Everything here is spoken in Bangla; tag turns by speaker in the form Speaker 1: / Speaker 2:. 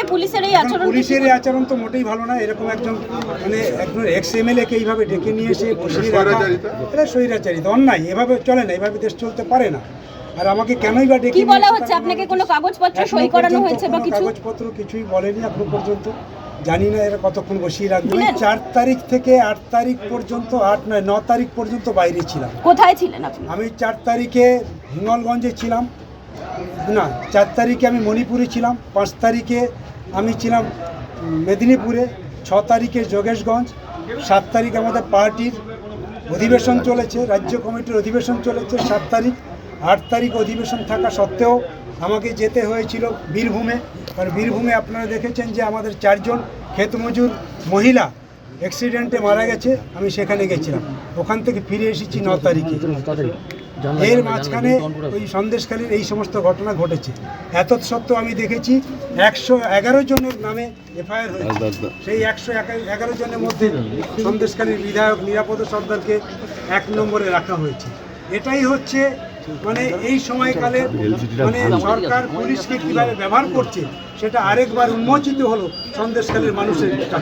Speaker 1: থেকে পুলিশের এই আচরণ
Speaker 2: পুলিশের এই আচরণ তো মোটেই ভালো না এরকম একজন মানে একজন এক্স এমএলএ কে এইভাবে ডেকে নিয়ে এসে বসিয়ে রাখা এটা স্বৈরাচারিতা অন্যায় এভাবে চলে না এভাবে দেশ চলতে পারে না। আর আমাকে কেনই বা ডেকে
Speaker 1: কি বলা হচ্ছে? আপনাকে
Speaker 2: কোনো
Speaker 1: কোনো কাগজপত্র সই করানো হয়েছে বা কিছু?
Speaker 2: কাগজপত্র কিছুই বলেনি এখনও পর্যন্ত জানি না এরা কতক্ষণ বসিয়ে রাখবে। চার তারিখ থেকে আট তারিখ পর্যন্ত আট নয় ন তারিখ পর্যন্ত বাইরে ছিলাম।
Speaker 1: কোথায় ছিলেন আপনি?
Speaker 2: আমি চার তারিখে হিঙ্গলগঞ্জে ছিলাম। না, চার তারিখে আমি মণিপুরে ছিলাম, পাঁচ তারিখে আমি ছিলাম মেদিনীপুরে, ছ তারিখে যোগেশগঞ্জ, সাত তারিখ আমাদের পার্টির অধিবেশন চলেছে, রাজ্য কমিটির অধিবেশন চলেছে, সাত তারিখ, আট তারিখ অধিবেশন থাকা সত্ত্বেও আমাকে যেতে হয়েছিল বীরভূমে। কারণ বীরভূমে আপনারা দেখেছেন যে আমাদের চারজন ক্ষেতমজুর মহিলা অ্যাক্সিডেন্টে মারা গেছে, আমি সেখানে গেছিলাম। ওখান থেকে ফিরে এসেছি ন তারিখে। এর মাঝখানে ওই সন্দেশখালীর এই সমস্ত ঘটনা ঘটেছে। এত সত্ত্বেও আমি দেখেছি একশো এগারো জনের নামে এফআইআর হয়েছে। সেই একশো এগারো জনের মধ্যে সন্দেশখালীর বিধায়ক নিরাপদ সর্দারকে এক নম্বরে রাখা হয়েছে। এটাই হচ্ছে মানে এই সময়কালে মানে সরকার পুলিশকে কীভাবে ব্যবহার করছে সেটা আরেকবার উন্মোচিত হলো সন্দেশখালীর মানুষের কাছে।